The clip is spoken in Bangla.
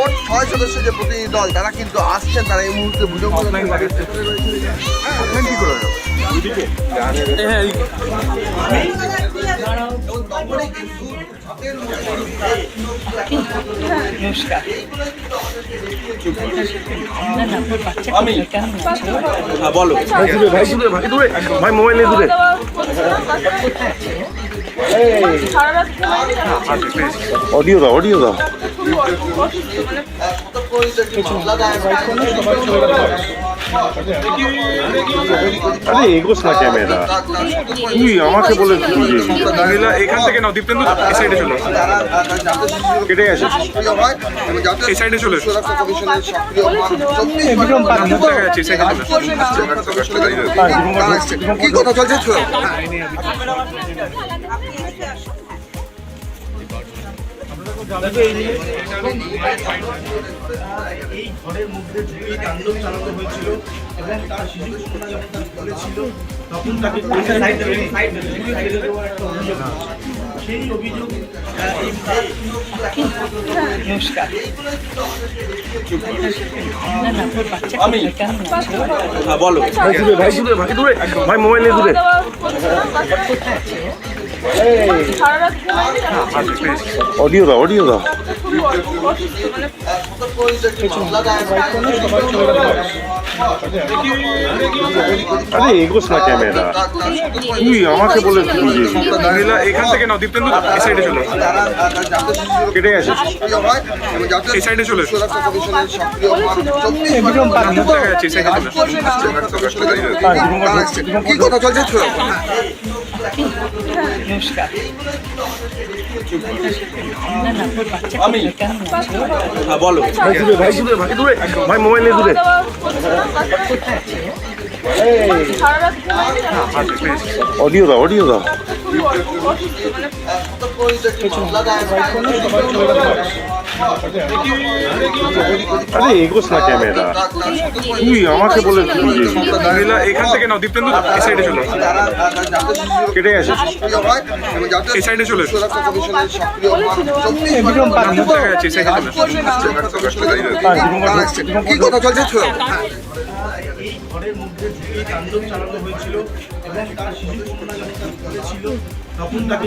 মোট ছয় সদস্য যে প্রতিনিধি দল তারা কিন্তু আসছেন তারা এই মুহূর্তে বুঝে কি করে? নমস্কার না না ওর বাচ্চা আমি। কেন বলছো? হ্যাঁ বলো ভাই মোবাইল নিয়ে দূরে। অডিও দাও অডিও দাও। আরে এগোস না ক্যামেরা তুই আমাকে বলে এখান থেকে নাও এই সাইডে চলো কেটে গেছে এই সাইডে চলে কি কথা চলছে এই ঘরের মধ্যে ঢুকে তাণ্ডব চালানো হয়েছিল এবং তার শিশু কন্যা যখন তার ঘরে ছিল তখন তাকে। সেই অভিযোগ নমস্কার আমি। হ্যাঁ বলো ভাই দূরে ভাই দূরে ভাই দূরে ভাই মোবাইল নিয়ে দূরে অডিও আরে এগোস না ক্যামেরা। তুই আমাকে বলে এখান থেকে নাও দীপ্তেন্দু এই সাইডে চলো। কেটে গেছে। এই সাইডে। কি কথা চলছে? নমস্কার। বাচ্চা আমি। বলো। ভাই দূরে ভাই ভাই দূরে। ভাই মোবাইল নিয়ে দূরে। অডিও দাও অডিও দাও। আরে এগোস না ক্যামেরা তুই আমাকে বলে তুই এখান থেকে নাও দীপ্তেন্দু এই সাইডে চলো। কেটে গেছে? এই সাইডে চলে এসো। দেখা যাচ্ছে, এই সাইডে চলে এসো। কি কথা চলছে? ঘরের মধ্যে ঢুকে তাণ্ডব চালানো হয়েছিল এবং তার শিশু কন্যা যখন তার ঘরে ছিল তখন তাকে